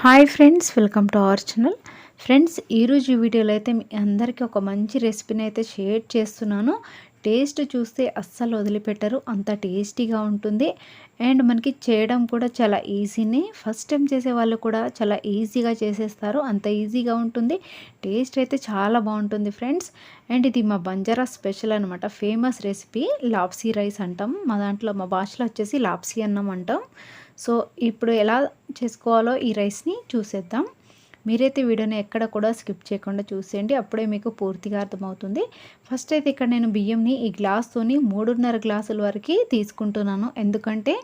Hi friends welcome to our channel. Friends ఈరోజు వీడియోలో అయితే మీ అందరికీ ఒక మంచి రెసిపీని అయితే షేర్ చేస్తున్నాను. టేస్ట్ చూస్తే అస్సలు వదిలిపెట్టరు అంత టేస్టీగా ఉంటుంది. అండ్ మనకి చేయడం కూడా చాలా ఈజీనే. ఫస్ట్ టైం చేసే వాళ్ళు కూడా చాలా ఈజీగా చేసేస్తారు అంత ఈజీగా ఉంటుంది. టేస్ట్ అయితే చాలా బాగుంటుంది ఫ్రెండ్స్. అండ్ ఇది మా బంజారా స్పెషల్ అనమాట ఫేమస్ రెసిపీ. లాప్సీ రైస్ అంటాం. మా దాంట్లో మా భాషలో వచ్చేసి లాప్సీ అన్నం అంటాం. సో ఇప్పుడు ఎలా చేసుకోవాలో ఈ రైస్ని చూసేద్దాం. మీరైతే వీడియోని ఎక్కడ కూడా స్కిప్ చేయకుండా చూసేయండి. అప్పుడే మీకు పూర్తిగా అర్థమవుతుంది. ఫస్ట్ అయితే ఇక్కడ నేను బియ్యంని ఈ గ్లాస్తోని మూడున్నర గ్లాసుల వరకు తీసుకుంటున్నాను. ఎందుకంటే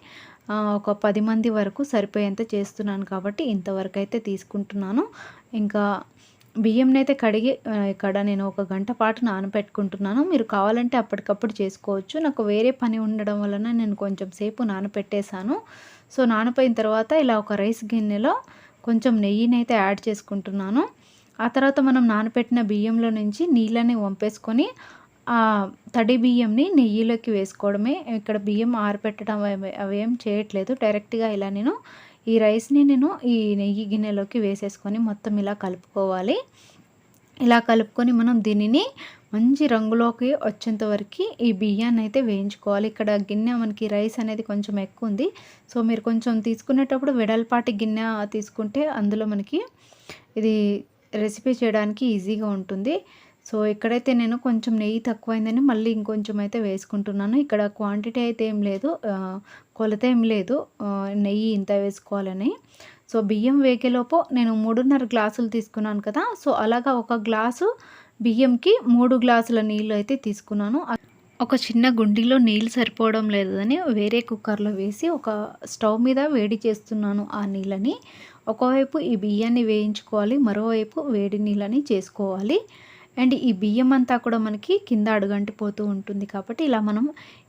ఒక పది మంది వరకు సరిపోయేంత చేస్తున్నాను కాబట్టి ఇంతవరకు అయితే తీసుకుంటున్నాను. ఇంకా బియ్యంని అయితే కడిగి ఇక్కడ నేను ఒక గంట పాటు నానబెట్టుకుంటున్నాను. మీరు కావాలంటే అప్పటికప్పుడు చేసుకోవచ్చు. నాకు వేరే పని ఉండడం వలన నేను కొంచెం సేపు నానబెట్టేశాను. సో నానపోయిన తర్వాత ఇలా ఒక రైస్ గిన్నెలో కొంచెం నెయ్యిని అయితే యాడ్ చేసుకుంటున్నాను. ఆ తర్వాత మనం నానపెట్టిన బియ్యంలో నుంచి నీళ్ళని వంపేసుకొని ఆ తడి బియ్యంని నెయ్యిలోకి వేసుకోవడమే. ఇక్కడ బియ్యం ఆరపెట్టడం అవేం చేయట్లేదు. డైరెక్ట్గా ఇలా నేను ఈ రైస్ని నేను ఈ నెయ్యి గిన్నెలోకి వేసేసుకొని మొత్తం ఇలా కలుపుకోవాలి. ఇలా కలుపుకొని మనం దీనిని మంచి రంగులోకి వచ్చేంత వరకు ఈ బియ్యాన్ని అయితే వేయించుకోవాలి. ఇక్కడ గిన్నె మనకి రైస్ అనేది కొంచెం ఎక్కువ ఉంది. సో మీరు కొంచెం తీసుకునేటప్పుడు వెడల్పాటి గిన్నె తీసుకుంటే అందులో మనకి ఇది రెసిపీ చేయడానికి ఈజీగా ఉంటుంది. సో ఇక్కడైతే నేను కొంచెం నెయ్యి తక్కువైందని మళ్ళీ ఇంకొంచెం అయితే వేసుకుంటున్నాను. ఇక్కడ క్వాంటిటీ అయితే ఏం లేదు కొలత ఏం లేదు నెయ్యి ఇంత వేసుకోవాలని. సో బియ్యం వేగేలోపు నేను మూడున్నర గ్లాసులు తీసుకున్నాను కదా సో అలాగా ఒక గ్లాసు బియ్యంకి మూడు గ్లాసుల నీళ్ళు అయితే తీసుకున్నాను. ఒక చిన్న గుండిలో నీళ్ళు సరిపోవడం లేదని వేరే కుక్కర్లో వేసి ఒక స్టవ్ మీద వేడి చేస్తున్నాను ఆ నీళ్ళని. ఒకవైపు ఈ బియ్యాన్ని వేయించుకోవాలి మరోవైపు వేడి నీళ్ళని చేసుకోవాలి. అండ్ ఈ బియ్యం అంతా కూడా మనకి కింద అడుగంటిపోతూ ఉంటుంది కాబట్టి ఇలా మనం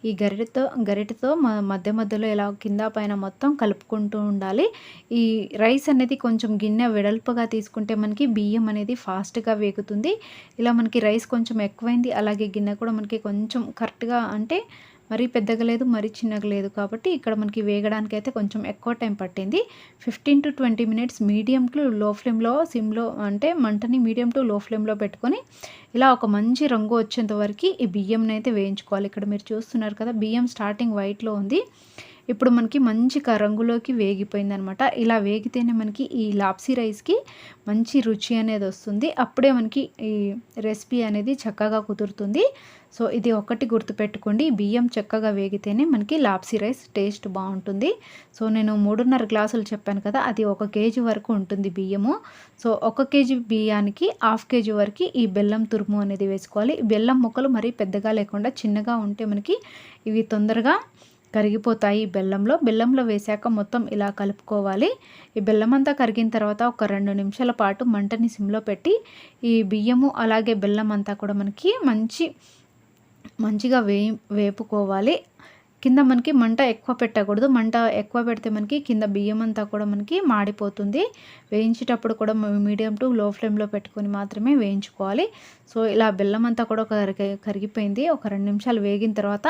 ఈ గరిటతో గరిటతో మధ్య మధ్యలో ఇలా కింద పైన మొత్తం కలుపుకుంటూ ఉండాలి. ఈ రైస్ అనేది కొంచెం గిన్నె వెడల్పుగా తీసుకుంటే మనకి బియ్యం అనేది ఫాస్ట్గా వేగుతుంది. ఇలా మనకి రైస్ కొంచెం ఎక్కువైంది అలాగే గిన్నె కూడా మనకి కొంచెం కరెక్ట్గా అంటే మరీ పెద్దగా లేదు మరీ చిన్నగా లేదు. కాబట్టి ఇక్కడ మనకి వేగడానికి అయితే కొంచెం ఎక్కువ టైం పట్టింది. Fifteen to twenty minutes medium to low ఫ్లేమ్లో సిమ్లో అంటే మంటని మీడియం టు లో ఫ్లేమ్లో పెట్టుకొని ఇలా ఒక మంచి రంగు వచ్చేంత వరకు ఈ బియ్యంని అయితే వేయించుకోవాలి. ఇక్కడ మీరు చూస్తున్నారు కదా బియ్యం స్టార్టింగ్ వైట్లో ఉంది. ఇప్పుడు మనకి మంచి రంగులోకి వేగిపోయింది అనమాట ఇలా వేగితేనే మనకి ఈ లాప్సీ రైస్కి మంచి రుచి అనేది వస్తుంది. అప్పుడే మనకి ఈ రెసిపీ అనేది చక్కగా కుదురుతుంది. సో ఇది ఒకటి గుర్తుపెట్టుకోండి. బియ్యం చక్కగా వేగితేనే మనకి లాప్సీ రైస్ టేస్ట్ బాగుంటుంది. సో నేను మూడున్నర గ్లాసులు చెప్పాను కదా అది ఒక కేజీ వరకు ఉంటుంది బియ్యము. సో ఒక కేజీ బియ్యానికి హాఫ్ కేజీ వరకు ఈ బెల్లం తురుము అనేది వేసుకోవాలి. బెల్లం ముక్కలు మరీ పెద్దగా లేకుండా చిన్నగా ఉంటే మనకి ఇవి తొందరగా కరిగిపోతాయి బెల్లంలో. బెల్లంలో వేసాక మొత్తం ఇలా కలుపుకోవాలి. ఈ బెల్లం అంతా కరిగిన తర్వాత ఒక రెండు నిమిషాల పాటు మంటని సిమ్లో పెట్టి ఈ బియ్యము అలాగే బెల్లం అంతా కూడా మనకి మంచి మంచిగా వే వేపుకోవాలి. కింద మనకి మంట ఎక్కువ పెట్టకూడదు. మంట ఎక్కువ పెడితే మనకి కింద బియ్యం అంతా కూడా మనకి మాడిపోతుంది. వేయించేటప్పుడు కూడా మీడియం టు లో ఫ్లేమ్లో పెట్టుకొని మాత్రమే వేయించుకోవాలి. సో ఇలా బెల్లం అంతా కూడా కరిగి కరిగిపోయింది. ఒక రెండు నిమిషాలు వేగిన తర్వాత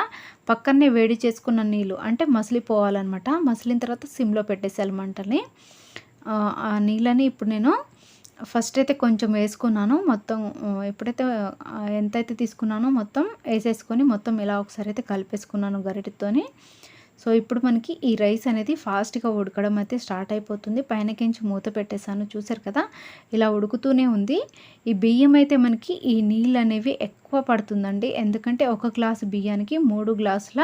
పక్కనే వేడి చేసుకున్న నీళ్ళు అంటే మసిలిపోవాలన్నమాట. మసిలిన తర్వాత సిమ్లో పెట్టేసేయాలి మంటని. ఆ నీళ్ళని ఇప్పుడు నేను ఫస్ట్ అయితే కొంచెం వేసుకున్నాను. మొత్తం ఎప్పుడైతే ఎంతైతే తీసుకున్నానో మొత్తం వేసేసుకొని మొత్తం ఇలా ఒకసారి అయితే కలిపేసుకున్నాను గరిటెతోని. సో ఇప్పుడు మనకి ఈ రైస్ అనేది ఫాస్ట్గా ఉడకడం అయితే స్టార్ట్ అయిపోతుంది. పైనకించి మూత పెట్టేశాను చూసారు కదా? ఇలా ఉడుకుతూనే ఉంది. ఈ బియ్యం అయితే మనకి ఈ నీళ్ళు అనేవి ఎక్కువ పడుతుందండి. ఎందుకంటే ఒక గ్లాసు బియ్యానికి మూడు గ్లాసుల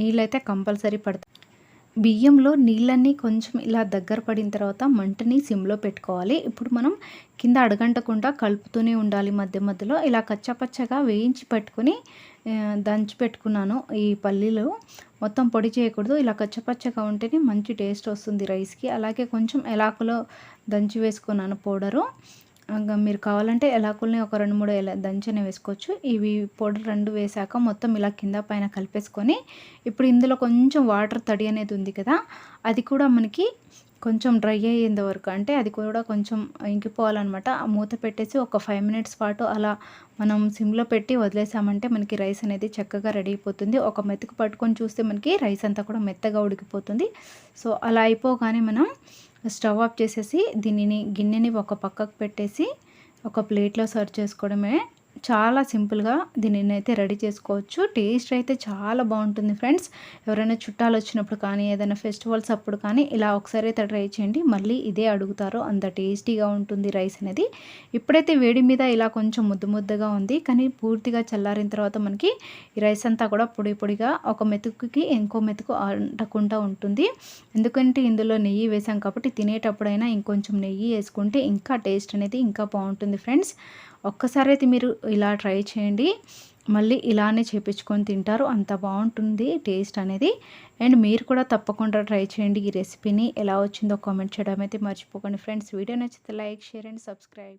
నీళ్ళు అయితే కంపల్సరీ పడుతుంది. బియ్యంలో నీళ్ళన్నీ కొంచెం ఇలా దగ్గర పడిన తర్వాత మంటని సిమ్లో పెట్టుకోవాలి. ఇప్పుడు మనం కింద అడగంటకుండా కలుపుతూనే ఉండాలి మధ్య మధ్యలో. ఇలా కచ్చపచ్చగా వేయించి పెట్టుకొని దంచి పెట్టుకున్నాను ఈ పల్లీలు. మొత్తం పొడి చేయకూడదు. ఇలా కచ్చపచ్చగా ఉంటేనే మంచి టేస్ట్ వస్తుంది రైస్కి. అలాగే కొంచెం ఎలాకులో దంచి వేసుకున్నాను పౌడరు. మీరు కావాలంటే ఎలాకుల్ని ఒక రెండు మూడు ఎలా దంచనే వేసుకోవచ్చు. ఇవి పౌడర్ రెండు వేసాక మొత్తం ఇలా కింద పైన కలిపేసుకొని ఇప్పుడు ఇందులో కొంచెం వాటర్ తడి అనేది ఉంది కదా అది కూడా మనకి కొంచెం డ్రై అయ్యేంత వరకు అంటే అది కూడా కొంచెం ఇంకిపోవాలన్నమాట. మూత పెట్టేసి ఒక ఫైవ్ మినిట్స్ పాటు అలా మనం సిమ్లో పెట్టి వదిలేసామంటే మనకి రైస్ అనేది చక్కగా రెడీ అయిపోతుంది. ఒక మెతుకు పట్టుకొని చూస్తే మనకి రైస్ అంతా కూడా మెత్తగా ఉడికిపోతుంది. సో అలా అయిపోగానే మనం స్టవ్ ఆఫ్ చేసేసి దీనిని గిన్నెని ఒక పక్కకు పెట్టేసి ఒక ప్లేట్లో సర్వ్ చేసుకోవడమే చాలా సింపుల్గా దీనిని అయితే రెడీ చేసుకోవచ్చు. టేస్ట్ అయితే చాలా బాగుంటుంది ఫ్రెండ్స్. ఎవరైనా చుట్టాలు వచ్చినప్పుడు కానీ ఏదైనా ఫెస్టివల్స్ అప్పుడు కానీ ఇలా ఒకసారి అయితే ట్రై చేయండి. మళ్ళీ ఇదే అడుగుతారు. అంత టేస్టీగా ఉంటుంది రైస్ అనేది. ఇప్పుడైతే వేడి మీద ఇలా కొంచెం ముద్దు ముద్దగా ఉంది. కానీ పూర్తిగా చల్లారిన తర్వాత మనకి ఈ రైస్ అంతా కూడా పొడి పొడిగా ఒక మెతుకుకి ఇంకో మెతుకు అంటకుండా ఉంటుంది. ఎందుకంటే ఇందులో నెయ్యి వేసాం కాబట్టి తినేటప్పుడైనా ఇంకొంచెం నెయ్యి వేసుకుంటే ఇంకా టేస్ట్ అనేది ఇంకా బాగుంటుంది ఫ్రెండ్స్. ఒక్కసారి అయితే మీరు ఇలా ట్రై చేయండి. మళ్ళీ ఇలానే చేపించుకొని తింటారు. అంత బాగుంటుంది టేస్ట్ అనేది. అండ్ మీరు కూడా తప్పకుండా ట్రై చేయండి ఈ రెసిపీని. ఎలా వచ్చిందో కామెంట్ చేయడం అయితే మర్చిపోకండి. ఫ్రెండ్స్ వీడియో నచ్చితే లైక్ షేర్ అండ్ సబ్స్క్రైబ్.